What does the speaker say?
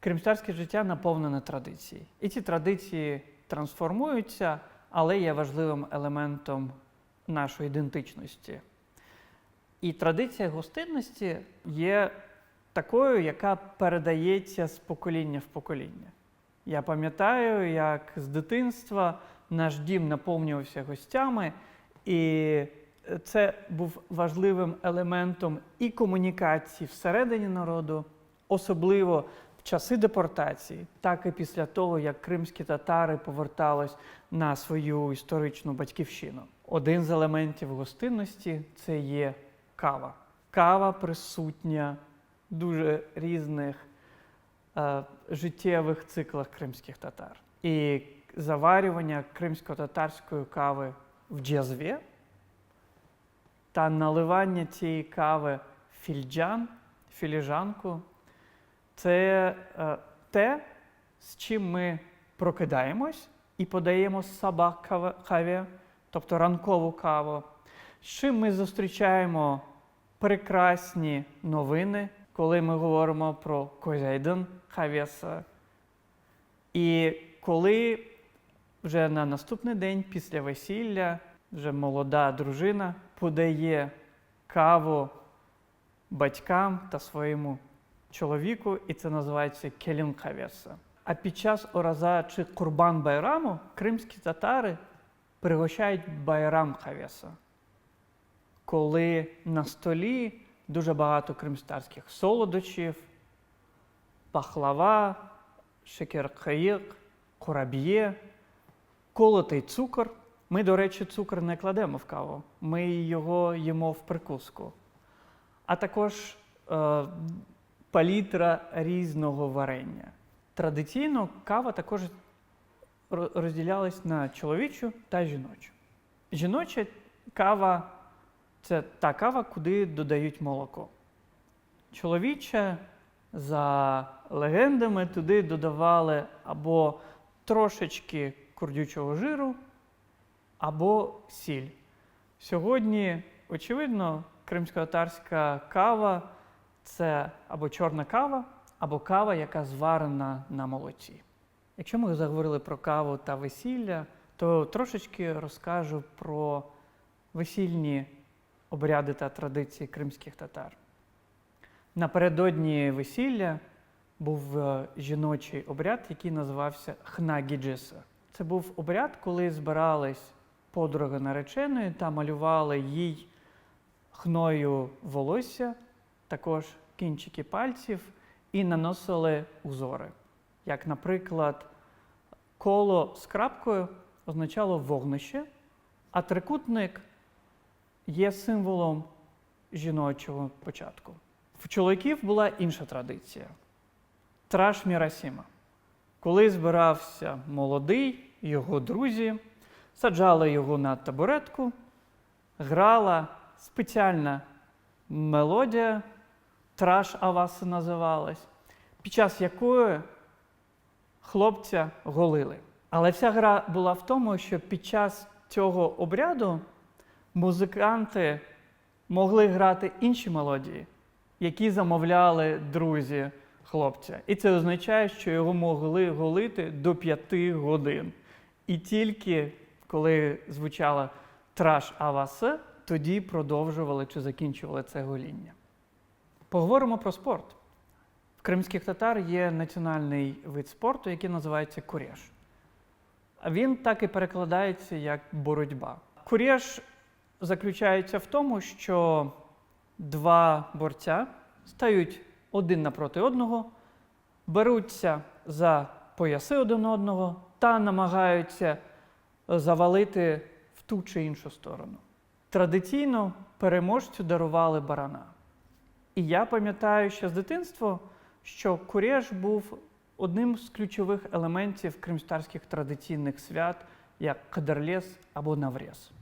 Кримстарське життя наповнене традицій. І ці традиції трансформуються, але є важливим елементом нашої ідентичності. І традиція гостинності є такою, яка передається з покоління в покоління. Я пам'ятаю, як з дитинства наш дім наповнювався гостями, і це був важливим елементом і комунікації всередині народу, особливо в часи депортації, так і після того, як кримські татари повертались на свою історичну батьківщину. Один з елементів гостинності це є кава. Кава присутня в дуже різних е, життєвих циклах кримських татар. І заварювання кримсько-татарської кави в джазві та наливання цієї кави фільджан, філіжанку це е, те, з чим ми прокидаємось і подаємо каве- каві, тобто ранкову каву, з чим ми зустрічаємо прекрасні новини, коли ми говоримо про Козяйден Хавєса. І коли вже на наступний день після весілля вже молода дружина подає каву батькам та своєму чоловіку, і це називається келін хавєса. А під час ораза чи курбан байраму кримські татари пригощають байрам хавєса, коли на столі дуже багато кримстарських солодощів, пахлава, шекер-каїк, кураб'є, колотий цукор. Ми, до речі, цукор не кладемо в каву, ми його їмо в прикуску. А також е, палітра різного варення. Традиційно кава також розділялась на чоловічу та жіночу. Жіноча кава це та кава, куди додають молоко. Чоловіча, за легендами, туди додавали або трошечки курдючого жиру, або сіль. Сьогодні, очевидно, кримсько-татарська кава це або чорна кава, або кава, яка зварена на молоці. Якщо ми заговорили про каву та весілля, то трошечки розкажу про весільні обряди та традиції кримських татар. Напередодні весілля був е, жіночий обряд, який називався хнагіджиса. Це був обряд, коли збирались подруги нареченої та малювали їй хною волосся, також кінчики пальців, і наносили узори. Як, наприклад, коло з крапкою означало вогнище, а трикутник є символом жіночого початку. В чоловіків була інша традиція траш Мірасіма. Коли збирався молодий, його друзі саджали його на табуретку, грала спеціальна мелодія, траш Аваси називалась, під час якої хлопця голили. Але вся гра була в тому, що під час цього обряду музиканти могли грати інші мелодії, які замовляли друзі хлопця. І це означає, що його могли голити до п'яти годин. І тільки коли звучала траш авасе, тоді продовжували чи закінчували це гоління. Поговоримо про спорт. В кримських татар є національний вид спорту, який називається курєш. Він так і перекладається як боротьба. Курєш заключається в тому, що два борця стають один напроти одного, беруться за пояси один одного та намагаються завалити в ту чи іншу сторону. Традиційно переможцю дарували барана. І я пам'ятаю ще з дитинства, що курєж був одним з ключових елементів кримстарських традиційних свят, як кадерлес або наврез.